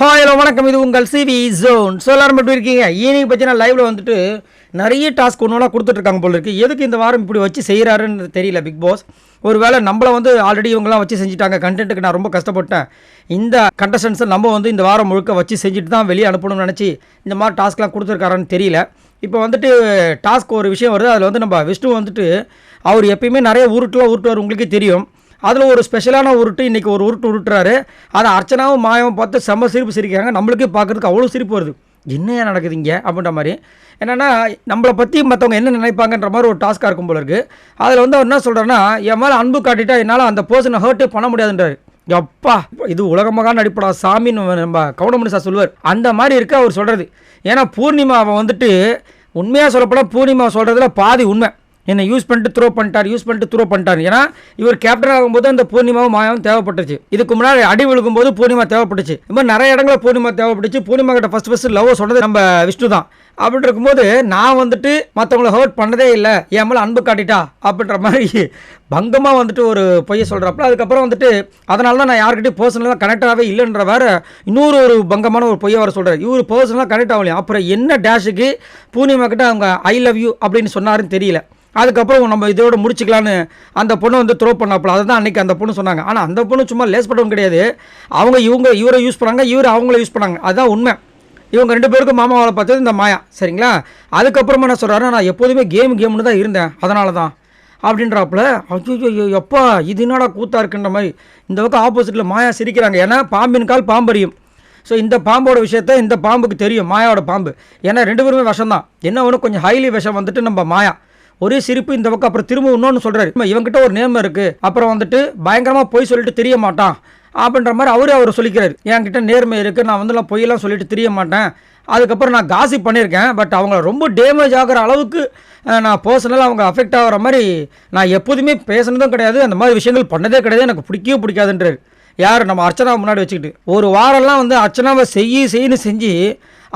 Hi hello வணக்கம். இது உங்கள் சிவி ஜோன் ஸோ எல்லாரும் எப்படி இருக்கீங்க? ஈவினிங் பார்த்தீங்கன்னா லைவில் வந்துட்டு நிறைய டாஸ்க் ஒன்று ஒன்றா கொடுத்துட்ருக்காங்க போல இருக்குது எதுக்கு இந்த வாரம் இப்படி வச்சு செய்கிறாருன்னு தெரியல பிக் பாஸ் ஒருவேளை நம்மளை வந்து ஆல்ரெடி இவங்கெல்லாம் வச்சு செஞ்சுட்டாங்க. கண்டென்ட்டுக்கு நான் ரொம்ப கஷ்டப்பட்டேன். இந்த கண்டஸ்டன்ஸை நம்ம வந்து இந்த வாரம் முழுக்க வச்சு செஞ்சுட்டு தான் வெளியே அனுப்பணும்னு நினச்சி இந்த மாதிரி டாஸ்க்லாம் கொடுத்துருக்காரான்னு தெரியல. இப்போ வந்துட்டு டாஸ்க் ஒரு விஷயம் வருது. அதில் வந்து நம்ம விஷ்ணு வந்துட்டு அவர் எப்பயுமே நிறைய உருட்டுலாம் உருட்டுவார். உங்களுக்கே தெரியும். அதில் ஒரு ஸ்பெஷலான உருட்டு இன்றைக்கி ஒரு உருட்டு உருட்டுறாரு. அதை அர்ச்சனாவும் மாயாவும் பார்த்து செம்ம சிரிப்பு சிரிக்கிறாங்க. நம்மளுக்கே பார்க்குறதுக்கு அவ்வளோ சிரிப்பு வருது. என்ன நடக்குது இங்கே? அப்படின்ற மாதிரி. என்னென்னா நம்மளை பற்றி மற்றவங்க என்ன நினைப்பாங்கன்ற மாதிரி ஒரு டாஸ்க்காக இருக்கும் போல இருக்குது அதில் வந்து அவர் என்ன சொல்கிறேன்னா என் மேலே அன்பு காட்டிட்டா என்னால் அந்த பர்சனை ஹர்ட்டே பண்ண முடியாதுன்றாரு. எப்பா இது உலகமாக நடிப்படா சாமின்னு நம்ம கவுடமணி சார் சொல்லுவார். அந்த மாதிரி இருக்கு அவர் சொல்கிறது ஏன்னா பூர்ணிமாவை வந்துட்டு உண்மையாக சொல்லப்போனால் பூர்ணிமா சொல்கிறதுல பாதி உண்மை. என்னை யூஸ் பண்ணிட்டு த்ரோ பண்ணிட்டார் யூஸ் பண்ணிட்டு த்ரோ பண்ணிட்டார். ஏன்னா இவர் கேப்டன் ஆகும்போது அந்த பூர்ணிமாவும் மாயாவும் தேவைப்பட்டுச்சு. இதுக்கு முன்னாடி அடி விழுகும்போது பூர்ணிமா தேவைப்பட்டுச்சு. இந்த மாதிரி நிறைய இடங்களில் பூர்ணிமா தேவைப்பட்டுச்சு. பூர்ணிமா கிட்ட ஃபஸ்ட் ஃபஸ்ட் லவ் சொன்னது நம்ம விஷ்ணு தான். அப்படி இருக்கும்போது நான் வந்துட்டு மற்றவங்கள ஹர்ட் பண்ணதே இல்லை. என் மேலே அன்பு காட்டிட்டா? அப்படின்ற மாதிரி பங்கமாக வந்துட்டு ஒரு பொய்யை சொல்கிறப்பல அதுக்கப்புறம் வந்துட்டு அதனால தான் நான் யார்கிட்டையும் பர்சனலாக கனெக்டாகவே இல்லைன்ற வேற இன்னொரு ஒரு பங்கமான ஒரு பொய்ய வர சொல்கிறார் இவர் பர்சனலாக கனெக்ட் ஆகலையும் அப்புறம் என்ன டேஷுக்கு பூர்ணிமா கிட்ட அவங்க ஐ லவ் யூ அப்படின்னு சொன்னாருன்னு தெரியல. அதுக்கப்புறம் நம்ம இதோட முடிச்சுக்கலான்னு அந்த பொண்ணு வந்து த்ரோ பண்ணாப்புல. அதை தான் அன்றைக்கி அந்த பொண்ணு சொன்னாங்க. ஆனால் அந்த பொண்ணு சும்மா லேஸ் பட்டவங்க கிடையாது. அவங்க இவங்க இவரை யூஸ் பண்ணாங்க இவர் அவங்கள யூஸ் பண்ணாங்க. அதுதான் உண்மை. இவங்க ரெண்டு பேருக்கும் மாமாவை பார்த்தது இந்த மாயா. சரிங்களா? அதுக்கப்புறமா என்ன சொல்கிறாரு நான் எப்போதுமே கேம் கேம்னு தான் இருந்தேன். அதனால தான் அப்படின்றாப்புல ஐயோ எப்பா இது என்னடா கூத்தா இருக்குன்ற மாதிரி. இந்த பக்கம் ஆப்போசிட்டில் மாயா சிரிக்கிறாங்க. ஏன்னா பாம்பின் கால் பாம்பறியும் ஸோ இந்த பாம்போட விஷயத்த இந்த பாம்புக்கு தெரியும். மாயாவோட பாம்பு. ஏன்னா ரெண்டு பேருமே விஷம் தான் என்ன ஒன்று கொஞ்சம் ஹைலி விஷம் வந்துட்டு நம்ம மாயா. ஒரே சிரிப்பு இந்த பக்கம் அப்புறம் திரும்ப இன்னொன்று சொல்கிறாரு இவங்கிட்ட ஒரு நேம் இருக்குது அப்புறம் வந்துட்டு பயங்கரமாக போய் சொல்லிட்டு தெரிய மாட்டான். அப்படின்ற மாதிரி அவரே அவர் சொல்லிக்கிறாரு. என்கிட்ட நேர்மை இருக்குது நான் வந்துலாம் பொய்யெல்லாம் சொல்லிட்டு தெரிய மாட்டேன். அதுக்கப்புறம் நான் காசி பண்ணியிருக்கேன். பட் அவங்கள ரொம்ப டேமேஜ் ஆகிற அளவுக்கு நான் பர்சனலாக அவங்க அஃபெக்ட் ஆகிற மாதிரி நான் எப்போதுமே பேசுனதும் கிடையாது. அந்த மாதிரி விஷயங்கள் பண்ணதே கிடையாது. எனக்கு பிடிக்கவே பிடிக்காதுன்றாரு. யார்? நம்ம அர்ச்சனா முன்னாடி வச்சுக்கிட்டு. ஒரு வாரம்லாம் வந்து அர்ச்சனாவை செய்ய செய்யன்னு செஞ்சு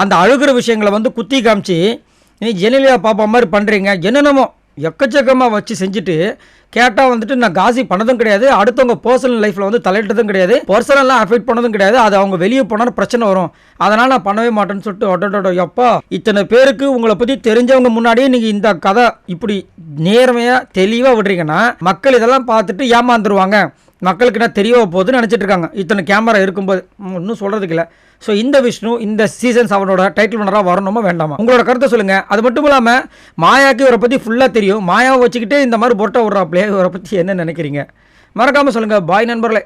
அந்த அழுகிற விஷயங்களை வந்து குத்தி காமிச்சு நீ ஜெனிலியா பாப்பா மாதிரி பண்ணுறீங்க என்னென்னமோ எக்கச்சக்கமாக வச்சு செஞ்சுட்டு கேட்டால் வந்துட்டு நான் காசி பண்ணதும் கிடையாது. அடுத்தவங்க பர்சனல் லைஃப்பில் வந்து தலையிட்டதும் கிடையாது. பர்சனலாக அஃபெக்ட் பண்ணதும் கிடையாது. அது அவங்க வெளியே போனாலும் பிரச்சனை வரும். அதனால் நான் பண்ணவே மாட்டேன்னு சொல்லிட்டு ஒட்டோட எப்பா இத்தனை பேருக்கு உங்களை பற்றி தெரிஞ்சவங்க முன்னாடியே நீங்கள் இந்த கதை இப்படி நேர்மையாக தெளிவாக விடுறீங்கன்னா மக்கள் இதெல்லாம் பார்த்துட்டு ஏமாந்துருவாங்க. மக்களுக்கு என்ன தெரிய போகுதுன்னு நினச்சிட்டு இருக்காங்க. இத்தனை கேமரா இருக்கும்போது. ஒன்றும் சொல்கிறதுக்கு இல்லை. ஸோ இந்த விஷ்ணு இந்த சீசன்ஸ் அவனோட டைட்டில் வினராக வரணுமா வேண்டாமா? உங்களோட கருத்தை சொல்லுங்கள் அது மட்டும் இல்லாமல் மாயாக்கு இவரை பற்றி ஃபுல்லாக தெரியும். மாயாவை வச்சுக்கிட்டே இந்த மாதிரி பொட்டை விட்றாப்லையே இவரை பற்றி என்ன நினைக்கிறீங்க? மறக்காமல் சொல்லுங்கள் பாய் நண்பர்களே.